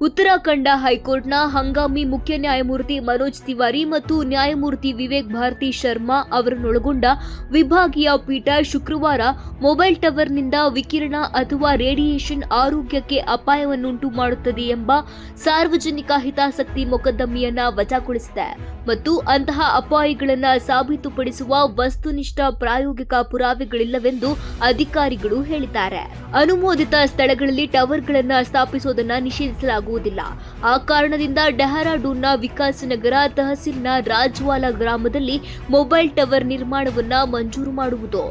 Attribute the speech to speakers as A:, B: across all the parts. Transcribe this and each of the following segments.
A: ಉತ್ತರಾಖಂಡ ಹೈಕೋರ್ಟ್ನ ಹಂಗಾಮಿ ಮುಖ್ಯ ನ್ಯಾಯಮೂರ್ತಿ ಮನೋಜ್ ತಿವಾರಿ ಮತ್ತು ನ್ಯಾಯಮೂರ್ತಿ ವಿವೇಕ್ ಭಾರತಿ ಶರ್ಮಾ ಅವರನ್ನೊಳಗೊಂಡ ವಿಭಾಗೀಯ ಪೀಠ ಶುಕ್ರವಾರ ಮೊಬೈಲ್ ಟವರ್ನಿಂದ ವಿಕಿರಣ ಅಥವಾ ರೇಡಿಯೇಷನ್ ಆರೋಗ್ಯಕ್ಕೆ ಅಪಾಯವನ್ನುಂಟು ಮಾಡುತ್ತದೆ ಎಂಬ ಸಾರ್ವಜನಿಕ ಹಿತಾಸಕ್ತಿ ಮೊಕದ್ದಮೆಯನ್ನು ವಜಾಗೊಳಿಸಿದೆ ಮತ್ತು ಅಂತಹ ಅಪಾಯಗಳನ್ನು ಸಾಬೀತುಪಡಿಸುವ ವಸ್ತುನಿಷ್ಠ ಪ್ರಾಯೋಗಿಕ ಪುರಾವೆಗಳಿಲ್ಲವೆಂದು ಅಧಿಕಾರಿಗಳು ಹೇಳಿದ್ದಾರೆ. ಅನುಮೋದಿತ ಸ್ಥಳಗಳಲ್ಲಿ ಟವರ್ಗಳನ್ನು ಸ್ಥಾಪಿಸುವುದನ್ನು ನಿಷೇಧಿಸಲಾಗುವುದಿಲ್ಲ ಆ ಕಾರಣದಿಂದ ಡೆಹರಾಡೂನ್ನ ವಿಕಾಸನಗರ ತಹಸೀಲ್ನ ರಾಜ್ವಾಲಾ ಗ್ರಾಮದಲ್ಲಿ ಮೊಬೈಲ್ ಟವರ್ ನಿರ್ಮಾಣವನ್ನ ಮಂಜೂರು ಮಾಡುವುದು.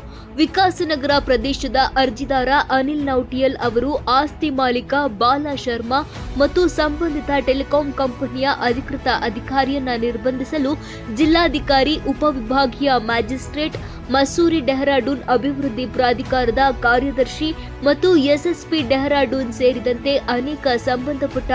A: ವಿಕಾಸನಗರ ಪ್ರದೇಶದ ಅರ್ಜಿದಾರ ಅನಿಲ್ ನೌಟಿಯಲ್ ಅವರು, ಆಸ್ತಿ ಮಾಲೀಕ ಬಾಲಾ ಶರ್ಮಾ ಮತ್ತು ಸಂಬಂಧಿತ ಟೆಲಿಕಾಂ ಕಂಪನಿಯ ಅಧಿಕೃತ ಅಧಿಕಾರಿಯನ್ನ ನಿರ್ಬಂಧಿಸಲು ಜಿಲ್ಲಾಧಿಕಾರಿ, ಉಪವಿಭಾಗೀಯ ಮ್ಯಾಜಿಸ್ಟ್ರೇಟ್ ಮಸೂರಿ ಡೆಹರಾಡೂನ್ ಅಭಿವೃದ್ಧಿ ಪ್ರಾಧಿಕಾರದ ಕಾರ್ಯದರ್ಶಿ ಮತ್ತು ಎಸ್ಎಸ್ಪಿ ಡೆಹರಾಡೂನ್ ಸೇರಿದಂತೆ ಅನೇಕ ಸಂಬಂಧಪಟ್ಟ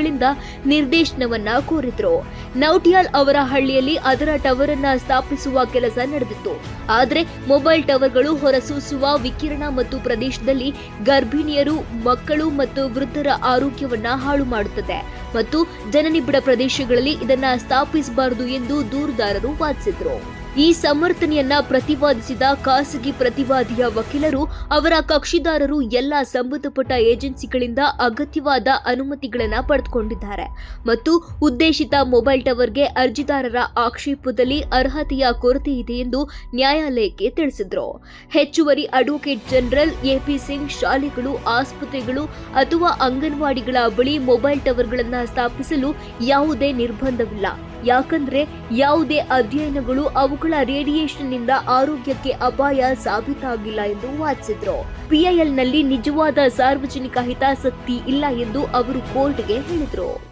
A: ಅಧಿಕಾರಿಗಳಿಂದ ನಿರ್ದೇಶನವನ್ನ ಕೋರಿದ್ರು. ನೌಟಿಯಾಲ್ ಅವರ ಹಳ್ಳಿಯಲ್ಲಿ ಅದರ ಟವರ್ ಅನ್ನ ಸ್ಥಾಪಿಸುವ ಕೆಲಸ ನಡೆದಿತ್ತು. ಆದರೆ ಮೊಬೈಲ್ ಟವರ್ಗಳು ಹೊರಸೂಸುವ ವಿಕಿರಣ ಮತ್ತು ಪ್ರದೇಶದಲ್ಲಿ ಗರ್ಭಿಣಿಯರು, ಮಕ್ಕಳು ಮತ್ತು ವೃದ್ಧರ ಆರೋಗ್ಯವನ್ನ ಹಾಳು ಮಾಡುತ್ತದೆ ಮತ್ತು ಜನನಿಬಿಡ ಪ್ರದೇಶಗಳಲ್ಲಿ ಇದನ್ನ ಸ್ಥಾಪಿಸಬಾರದು ಎಂದು ದೂರುದಾರರು ವಾದಿಸಿದ್ರು. ಈ ಸಮರ್ಥನೆಯನ್ನ ಪ್ರತಿಪಾದಿಸಿದ ಖಾಸಗಿ ಪ್ರತಿವಾದಿಯ ವಕೀಲರು, ಅವರ ಕಕ್ಷಿದಾರರು ಎಲ್ಲ ಸಂಬಂಧಪಟ್ಟ ಏಜೆನ್ಸಿಗಳಿಂದ ಅಗತ್ಯವಾದ ಅನುಮತಿಗಳನ್ನು ಪಡೆದುಕೊಂಡಿದ್ದಾರೆ. ಮತ್ತು ಉದ್ದೇಶಿತ ಮೊಬೈಲ್ ಟವರ್ಗೆ ಅರ್ಜಿದಾರರ ಆಕ್ಷೇಪದಲ್ಲಿ ಅರ್ಹತೆಯ ಕೊರತೆ ಇದೆ ಎಂದು ನ್ಯಾಯಾಲಯಕ್ಕೆ ತಿಳಿಸಿದರು. ಹೆಚ್ಚುವರಿ ಅಡ್ವೊಕೇಟ್ ಜನರಲ್ ಎಪಿ ಸಿಂಗ್ ಶಾಲೆಗಳು, ಆಸ್ಪತ್ರೆಗಳು ಅಥವಾ ಅಂಗನವಾಡಿಗಳ ಬಳಿ ಮೊಬೈಲ್ ಟವರ್ಗಳನ್ನು ಸ್ಥಾಪಿಸಲು ಯಾವುದೇ ನಿರ್ಬಂಧವಿಲ್ಲ. ಯಾಕಂದ್ರೆ ಯಾವುದೇ ಅಧ್ಯಯನಗಳು ಅವುಗಳ ರೇಡಿಯೇಷನ್ನಿಂದ ಆರೋಗ್ಯಕ್ಕೆ ಅಪಾಯ ಸಾಬೀತಾಗಿಲ್ಲ ಎಂದು ವಾದಿಸಿದ್ರು. ಪಿಐಎಲ್ನಲ್ಲಿ ನಿಜವಾದ ಸಾರ್ವಜನಿಕ ಹಿತಾಸಕ್ತಿ ಇಲ್ಲ ಎಂದು ಅವರು ಕೋರ್ಟ್ಗೆ ಹೇಳಿದ್ರು.